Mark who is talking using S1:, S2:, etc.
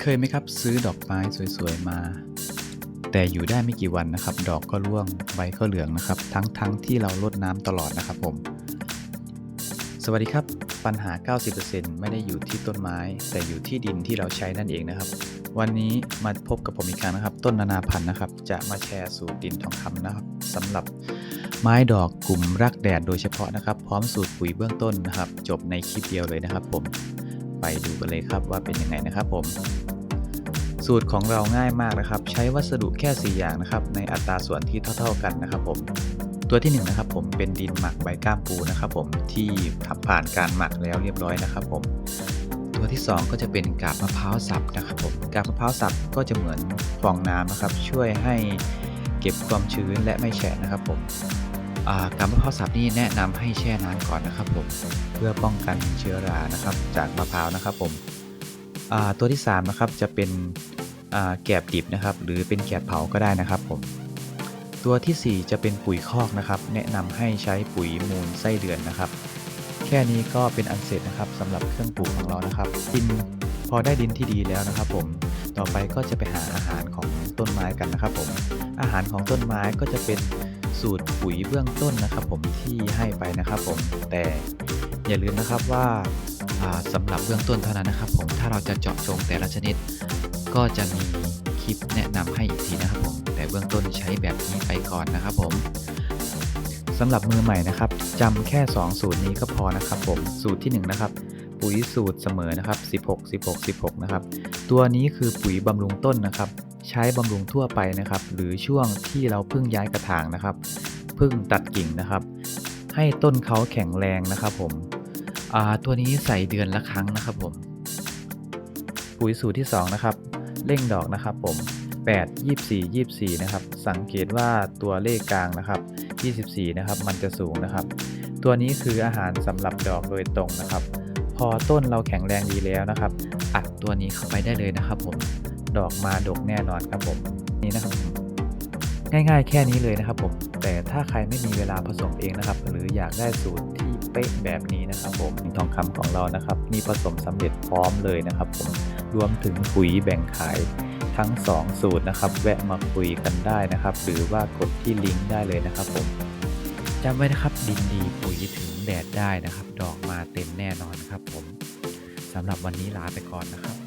S1: เคยไหมครับซื้อดอกไม้สวยๆมา แต่อยู่ได้ไม่กี่วันนะครับ ดอกก็ร่วงใบก็เหลืองนะครับ ทั้งๆทที่เรารดน้ำตลอดนะครับผม สวัสดีครับปัญหา 90%ไม่ได้อยู่ที่ต้นไม้ แต่อยู่ที่ดินที่เราใช้นั่นเองนะครับ วันนี้มาพบกับผมอีกครั้งนะครับ ต้นนานาพันธุ์นะครับ จะมาแชร์สูตรดินทองคำนะครับสำหรับไม้ดอกกลุ่มรักแดดโดยเฉพาะนะครับ พร้อมสูตรปุ๋ยเบื้องต้นนะครับ จบในคลิปเดียวเลยนะครับผม ไปดูกันเลยครับว่าเป็นยังไงนะครับผม สูตรของเราง่ายมากนะครับ ใช้วัสดุแค่ 4 อย่างนะครับ ในอัตราส่วนที่เท่า ๆกันนะครับผมตัวที่1นงนะครับผมเป็นดินหมักใบก้ามปูนะครับผมที่ทับผ่านการหมักแล้วเรียบร้อยนะครับผม ตัวที่ 2 ก็จะเป็นกาบมะพร้าวสับนะครับผมกาบมะพร้าวสับก็จะเหมือนฟองน้ำนะครับ ช่วยให้เก็บความชื้นและไม่แฉะนะครับผม กาบมะพร้าวสับนี่แนะนำให้แช่น้ำก่อนนะครับผมเพื่อป้องกันเชื้อรานะครับ จากมะพร้าวนะครับผมตัวที่3นะครับจะเป็นแกบดิบนะครับ หรือเป็นแกบเผาก็ได้นะครับผมตัวทีสี่4 จะเป็นปุ๋ยคอกนะครับ แนะนำให้ใช้ปุ๋ยมูลไส้เดือนนะครับ แค่นี้ก็เป็นอันเสร็จนะครับสำหรับเครื่องปลูกของเรานะครับดินพอได้ดินที่ดีแล้วนะครับ ผมต่อไปก็จะไปหาอาหารของต้นไม้กันนะครับ ผมอาหารของต้นไม้ก็จะเป็น สูตรปุ๋ยเบื้องต้นนะครับ ผมที่ให้ไปนะครับ ผมแต่อย่าลืมนะครับว่าอ่าสำหรับเบื้องต้นเท่านั้นนะครับ ผมถ้าเราจะเจาะจงแต่ละชนิด ก็จะมีคลิปแนะนำให้อีกทีนะครับ ผมแต่เบื้องต้นใช้แบบนี้ไปก่อนนะครับ ผมสำหรับมือใหม่นะครับจำแค่ 2 สูตรนี้ก็พอนะครับ ผมสูตรที่1นะครับปุ๋ยสูตรเสมอนะครับ 16 16 16 นะครับ ตัวนี้คือปุ๋ยบำรุงต้นนะครับ ใช้บำรุงทั่วไปนะครับ หรือช่วงที่เราเพิ่งย้ายกระถางนะครับเพิ่งตัดกิ่งนะครับ ให้ต้นเขาแข็งแรงนะครับผมตัวนี้ใส่เดือนละครั้งนะครับผม ปุ๋ยสูตรที่ 2 นะครับ เร่งดอกนะครับผม 8 24 24 นะครับ สังเกตว่าตัวเลขกลางนะครับ 24 นะครับ มันจะสูงนะครับ ตัวนี้คืออาหารสำหรับดอกโดยตรงนะครับ พอต้นเราแข็งแรงดีแล้วนะครับ อัดตัวนี้เข้าไปได้เลยนะครับผม ดอกมาดกแน่นอนครับผมนี่นะครับ ง่ายๆแค่นี้เลยนะครับผม แต่ถ้าใครไม่มีเวลาผสมเองนะครับ หรืออยากได้สูตรที่เป๊ะแบบนี้นะครับ ผมทองคำของเรานะครับมีผสมสำเร็จพร้อมเลยนะครับ ผมรวมถึงปุ๋ยแบ่งขายทั้ง 2 สูตรนะครับ แวะมาคุยกันได้นะครับ หรือว่ากดที่ลิงก์ได้เลยนะครับผมจำไว้นะครับดินดีปุ๋ยถึงแดดได้นะครับ ดอกมาเต็มแน่นอนครับผมสำหรับวันนี้ลาไปก่อนนะครับ